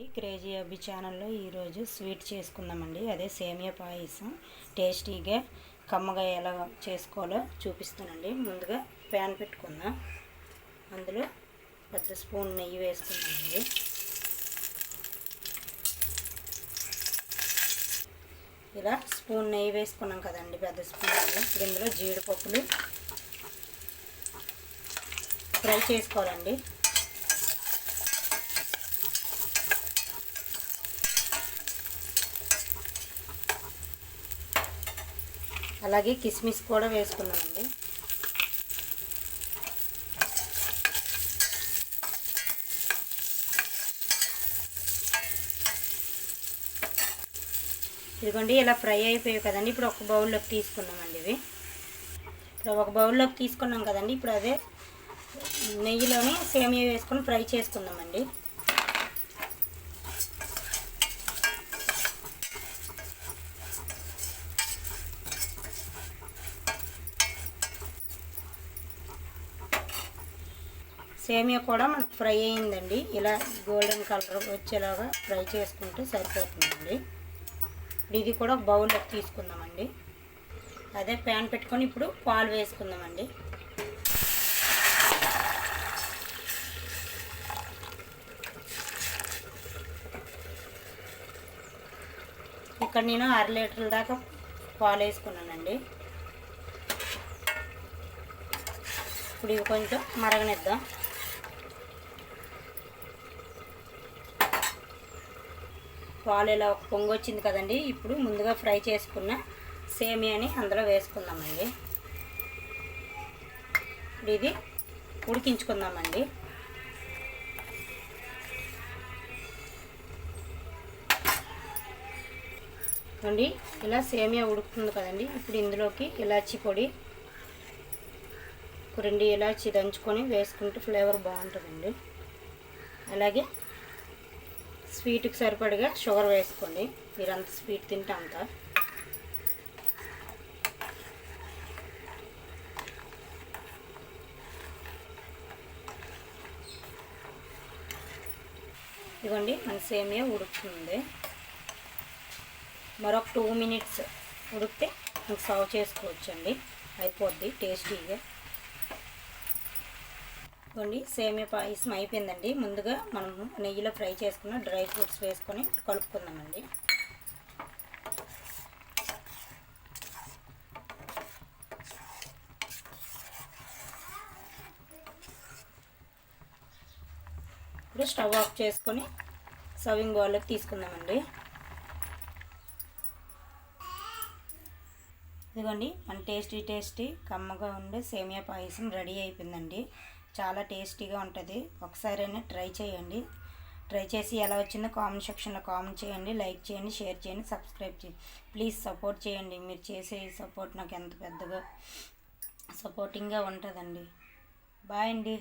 Crazy అబ్బి ఛానల్లో ఈరోజు స్వీట్ చేసుకుందామండి. అదే సేమియా పాయసం. టేస్టీగా కమ్మగా ఎలా చేసుకోవాలో చూపిస్తానండి. ముందుగా ప్యాన్ పెట్టుకుందాం. అందులో పెద్ద స్పూన్ నెయ్యి వేసుకుందామండి ఇలా స్పూన్ నెయ్యి వేసుకున్నాం కదండి పెద్ద స్పూన్ ఇప్పుడు ఇందులో జీడిపప్పులు ఫ్రై చేసుకోవాలండి. అలాగే కిస్మిస్ కూడా వేసుకున్నామండి ఇదిగోండి ఇలా ఫ్రై అయిపోయాయి కదండి. ఇప్పుడు ఒక బౌల్లోకి తీసుకున్నామండి ఇవి. ఇప్పుడు ఒక బౌల్లోకి తీసుకున్నాం కదండి. ఇప్పుడు అదే నెయ్యిలోని సేమియా వేసుకొని ఫ్రై చేసుకుందామండి. సేమియా కూడా మనకు ఫ్రై అయిందండి. ఇలా గోల్డెన్ కలర్ వచ్చేలాగా ఫ్రై చేసుకుంటే సరిపోతుందండి. ఇప్పుడు ఇది కూడా బౌల్లోకి తీసుకుందామండి. అదే ప్యాన్ పెట్టుకొని ఇప్పుడు పాలు వేసుకుందామండి. ఇక్కడ నేను అర లీటర్ల దాకా పాలు వేసుకున్నానండి. ఇప్పుడు ఇవి కొంచెం మరగనిద్దాం. పాలు ఇలా ఒక పొంగు వచ్చింది కదండి ఇప్పుడు ముందుగా ఫ్రై చేసుకున్న సేమియాని అందులో వేసుకుందామండి. ఇప్పుడు ఇది ఉడికించుకుందామండి. అండి ఇలా సేమియా ఉడుకుతుంది కదండి ఇప్పుడు ఇందులోకి ఇలాచీ పొడి ఒక రెండు ఇలాచి దంచుకొని వేసుకుంటే ఫ్లేవర్ బాగుంటుందండి. అలాగే స్వీట్కి సరిపడగా షుగర్ వేసుకోండి. మీరు అంత స్వీట్ తింటే అంత. ఇదిగోండి మన సేమియా ఉడుకుతుంది. మరొక టూ మినిట్స్ ఉడికితే మీకు సర్వ్ చేసుకోవచ్చండి. అయిపోద్ది టేస్టీగా. ఇదిగోండి సేమియా పాయసం అయిపోయిందండి. ముందుగా మనం నెయ్యిలో ఫ్రై చేసుకున్న డ్రై ఫ్రూట్స్ వేసుకొని కలుపుకుందామండి. ఇప్పుడు స్టవ్ ఆఫ్ చేసుకొని సర్వింగ్ బౌల్లోకి తీసుకుందామండి. ఇదిగోండి మన టేస్టీ టేస్టీ కమ్మగా ఉండే సేమియా పాయసం రెడీ అయిపోయిందండి. చాలా టేస్టీగా ఉంటుంది. ఒకసారైనా ట్రై చేయండి. ట్రై చేసి ఎలా వచ్చిందో కామెంట్ సెక్షన్లో కామెంట్ చేయండి. లైక్ చేయండి షేర్ చేయండి సబ్స్క్రైబ్ చేయండి. ప్లీజ్ సపోర్ట్ చేయండి. మీరు చేసే సపోర్ట్ నాకు ఎంత పెద్దగా సపోర్టింగ్గా ఉంటుందండి. బాయ్ అండి.